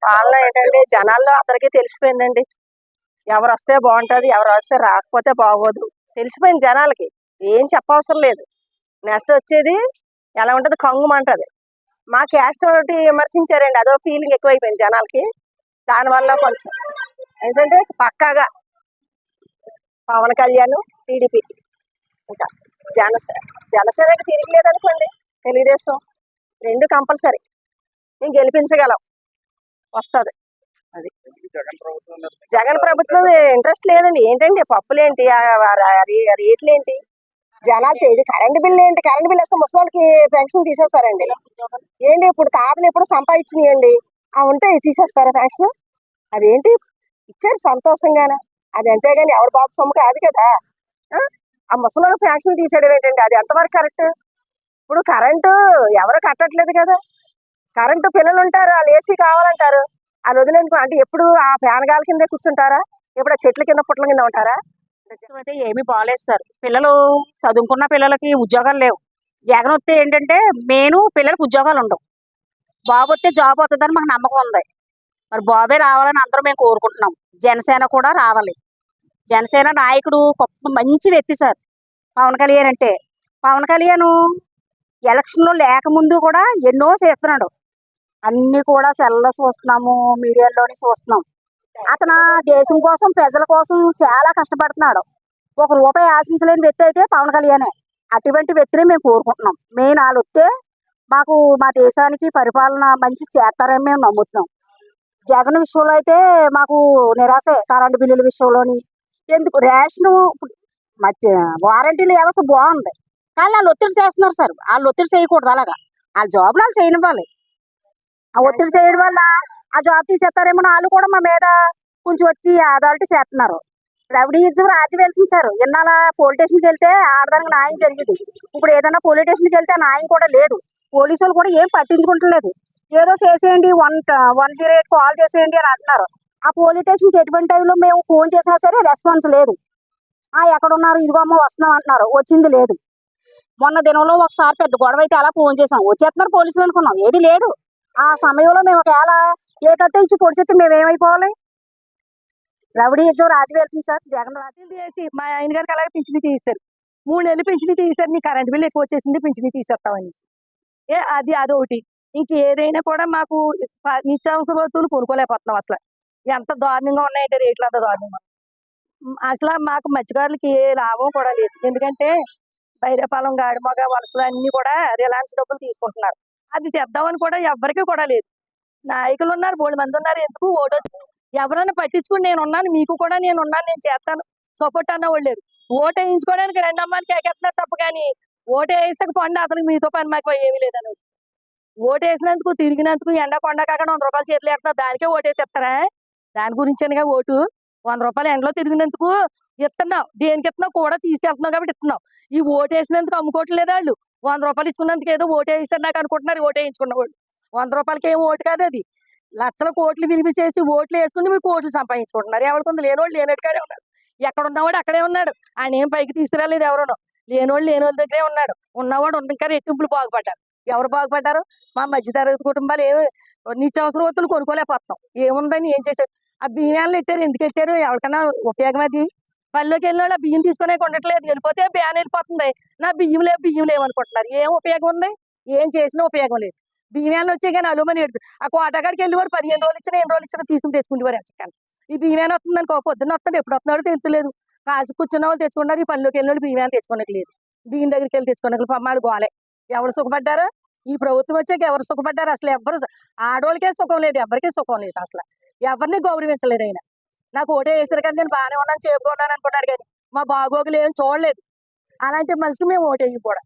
పాలన ఏంటంటే జనాల్లో అందరికీ తెలిసిపోయిందండి. ఎవరు వస్తే బాగుంటది ఎవరు వస్తే రాకపోతే బాగోదు. తెలిసిపోయింది జనాలకి. ఏం చెప్పవసరం లేదు. నెక్స్ట్ వచ్చేది ఎలా ఉంటది? కంగుమంటది మా క్యాస్ట్ ఒకటి విమర్శించారండి. అదో ఫీలింగ్ ఎక్కువైపోయింది జనాలకి. దానివల్ల కొంచెం ఏంటంటే పక్కాగా పవన్ కళ్యాణ్ టీడీపీ ఇంకా జనసేన జనసేనకి తిరిగి లేదనుకోండి. తెలుగుదేశం రెండు కంపల్సరీ. నేను గెలిపించగలం. వస్తుంది. అది. జగన్ ప్రభుత్వం ఇంట్రెస్ట్ లేదండి. ఏంటండి? పప్పులేంటి ఏంటి? ఆ రా- రేట్లేంటి జనాలు ఇది కరెంట్ బిల్ ఏంటి? కరెంట్ బిల్ వేస్తే ముసలికి పెన్షన్ తీసేస్తారండి. ఏంటి? ఇప్పుడు తాతలు ఎప్పుడు సంపాదించినాయండి? ఆ ఉంటే తీసేస్తారా పెన్షన్? అదేంటి? ఇచ్చారు సంతోషంగానే. అది అంతేగాని ఎవరి బాబు సొమ్ము కాదు కదా. ఆ? ఆ ముసలి పెన్షన్ తీసేయడం ఏంటండి? అది ఎంతవరకు కరెక్ట్? ఇప్పుడు కరెంటు ఎవరు కట్టట్లేదు కదా. కరెంటు పిల్లలు ఉంటారు వాళ్ళు ఏసీ కావాలంటారు. వాళ్ళు వదిలేందుకు అంటే ఎప్పుడు ఆ ఫ్యాన్గాల కిందే కూర్చుంటారా? ఎప్పుడు ఆ చెట్ల కింద పుట్ల కింద ఉంటారా? అయితే ఏమీ బాగాలేదు సార్. పిల్లలు చదువుకున్న పిల్లలకి ఉద్యోగాలు లేవు. జగన్ వస్తే ఏంటంటే మెయిన్ పిల్లలకు ఉద్యోగాలు ఉండవు. బాబు వస్తే జాబ్ వస్తుందని మాకు నమ్మకం ఉంది. మరి బాబే రావాలని అందరూ మేము కోరుకుంటున్నాం. జనసేన కూడా రావాలి. జనసేన నాయకుడు గొప్ప మంచి వ్యక్తి సార్. పవన్ కళ్యాణ్ అంటే. పవన్ కళ్యాణ్ ఎలక్షన్లో లేకముందు కూడా ఎన్నో చేస్తున్నాడు. అన్ని కూడా సెల్లో చూస్తున్నాము మీడియాలోని చూస్తున్నాం. అతను దేశం కోసం ప్రజల కోసం చాలా కష్టపడుతున్నాడు. ఒక రూపాయి ఆశించలేని వ్యక్తి అయితే పవన్ కళ్యాణే. అటువంటి వ్యక్తిని మేము కోరుకుంటున్నాం. మెయిన్ వాళ్ళు వస్తే మాకు మా దేశానికి పరిపాలన మంచి చేస్తారని మేము నమ్ముతున్నాం. జగన్ విషయంలో అయితే మాకు నిరాశే. కరెంటు బిల్లుల విషయంలోని ఎందుకు? రేషన్ మధ్య వారంటీల వ్యవస్థ బాగుంది. కానీ వాళ్ళు ఒత్తిడి చేస్తున్నారు సార్. వాళ్ళు ఒత్తిడి చేయకూడదు అలాగా. వాళ్ళ జాబ్ వాళ్ళు చేయనివ్వాలి. ఆ ఒత్తిడి చేయడం వల్ల ఆ జాబ్ తీసేస్తారేమో వాళ్ళు కూడా మా మీద కొంచెం వచ్చి అదాల్టీ చేస్తున్నారు. రౌడీయిజం రాజ్యం వెళ్తుంది సార్ ఇన్నాళ్ళ పోలీస్ స్టేషన్కి వెళ్తే ఆడదానికి న్యాయం జరిగింది. ఇప్పుడు ఏదైనా పోలీస్ స్టేషన్కి వెళ్తే ఆ న్యాయం కూడా లేదు. పోలీసులు కూడా ఏం పట్టించుకుంటలేదు. ఏదో చేసేయండి one one zero eight call చేసేయండి అని అంటున్నారు. ఆ పోలీస్ స్టేషన్కి ఎటువంటి టైంలో మేము ఫోన్ చేసినా సరే రెస్పాన్స్ లేదు. ఆ ఎక్కడ ఉన్నారు? ఇదిగో అమ్మ వస్తున్నాం అంటున్నారు. వచ్చింది లేదు. మొన్న దినంలో ఒకసారి పెద్ద గొడవ అయితే అలా ఫోన్ చేసాం వచ్చేస్తున్నారు పోలీసులు అనుకున్నాం. ఏది లేదు. ఆ సమయంలో మేము ఒకవేళ ఏ కట్ట ఇచ్చి పొడిచెత్తే మేము ఏమైపోవాలి? రౌడీ యుద్ధం రాజు వెళ్తుంది సార్ జగన్ రాజు. తీసి మా ఆయన గారికి అలాగే పింఛని తీస్తారు మూడు నెలలు పింఛని తీస్తారు నీ కరెంట్ బిల్ ఎక్కువ వచ్చేసింది పింఛని తీసేస్తామనేసి ఏ అది అదొకటి. ఇంక ఏదైనా కూడా మాకు నిత్యావసర వస్తువులు కొనుక్కోలేకపోతున్నాం అసలు. ఎంత దారుణంగా ఉన్నాయంటే రేట్లు అంత దారుణంగా. అసలు మాకు మత్స్యకారులకి ఏ లాభం కూడా లేదు. ఎందుకంటే బైరపాలెం గాడిమొగ వలసలు అన్ని కూడా రిలయన్స్ డబ్బులు తీసుకుంటున్నారు. అది తెద్దామని కూడా ఎవ్వరికీ కూడా లేదు. నాయకులు ఉన్నారు మూడు మంది ఉన్నారు ఎందుకు ఓటు ఎవరైనా పట్టించుకుని నేను ఉన్నాను మీకు కూడా నేను ఉన్నాను నేను చేస్తాను సపోర్ట్ అన్న వాళ్ళు లేరు. ఓటు వేయించుకోవడానికి రెండు అమ్మాయిని కేకెత్తున్నారు తప్ప కానీ ఓటు వేసాక పండు అతనికి మీతో పని మాకు ఏమీ లేదని ఓటు వేసినందుకు తిరిగినందుకు ఎండ కొండ కాక వంద రూపాయలు చేతులు ఎడుతున్నారు దానికే ఓటు వేసేస్తారా దాని గురించేనుగా ఓటు. వంద రూపాయలు ఎండలో తిరిగినందుకు ఇస్తున్నావు దేనికి ఇస్తున్నావు? కూడా తీసుకెళ్తున్నావు కాబట్టి ఇస్తున్నావు. ఈ ఓటు వేసినందుకు అమ్ముకోవట్లేదు వాళ్ళు. వంద రూపాయలు ఇచ్చుకున్నందుకు ఏదో ఓటు వేసారు నాకు అనుకుంటున్నారు ఓటు వేయించుకున్న వాళ్ళు. వంద రూపాయలకి ఏం ఓటు కాదు అది. లక్షల కోట్లు విలువ చేసి ఓట్లు వేసుకుని మీరు కోట్లు సంపాదించుకుంటున్నారు. ఎవరికి ఉంది లేనోళ్ళు లేనట్టుగానే ఉన్నారు. ఎక్కడ ఉన్నవాడు అక్కడే ఉన్నాడు. ఆయన ఏం పైకి తీసుకురాలేదు ఎవరునో. లేనోళ్ళు లేని వాళ్ళ దగ్గరే ఉన్నాడు. ఉన్నవాడు ఉన్న ఇంకా రెట్టింపులు బాగుపడ్డారు. ఎవరు బాగుపడ్డారు? మా మధ్యతరగతి కుటుంబాలు ఏమి నిత్యావసర వత్తులు కొనుక్కోలేకపోతున్నాం. ఏముందని ఏం చేశారు? ఆ బియ్యాలను ఎట్టారు? ఎందుకు ఎట్టారు? ఎవరికైనా ఉపయోగం అది? పల్లెకి వెళ్ళిన వాళ్ళు బియ్యం తీసుకునే ఉండట్లేదు వెళ్ళిపోతే బ్యాన్ వెళ్ళిపోతుంది. నా బియ్యం లేవు బియ్యం లేవు అనుకుంటున్నారు. ఏం ఉపయోగం ఉంది? ఏం చేసినా ఉపయోగం లేదు. బియ్యాలు వచ్చే కానీ అలుమని ఎడుతుంది. ఆ కోటగాడికి వెళ్ళేవారు పదిహేను రోజులు ఇచ్చినా ఎన్ని రోజులు ఇచ్చినా తీసుకుని తెచ్చుకుంటేవారు చికెన్ ఈ బియ్యాన్ని వస్తుంది అనుకో పొద్దున్న వస్తాడు ఎప్పుడు వస్తున్నాడో తెలుస్తలేదు. కాసు కూర్చున్న వాళ్ళు తెచ్చుకున్నారు ఈ పనిలోకి వెళ్ళిన బియ్యాన్ని తెచ్చుకోనట్లేదు. బియ్యం దగ్గరికి వెళ్ళి తెచ్చుకోనట్లు పమ్మాడు గోలే. ఎవరు సుఖపడ్డారు? ఈ ప్రభుత్వం వచ్చాక ఎవరు సుఖపడ్డారు? అసలు ఎవరు ఆడవాళ్ళకే సుఖం లేదు ఎవరికీ సుఖం లేదు అసలు. ఎవరిని గౌరవించలేదు ఆయన. నాకు ఓటే వేసారు కానీ నేను బాగానే ఉన్నాను చేపుకున్నాను అనుకున్నాడు కానీ మా బాగోగులు ఏం చూడలేదు. అలాంటి మనిషికి మేము ఓటేయం కూడా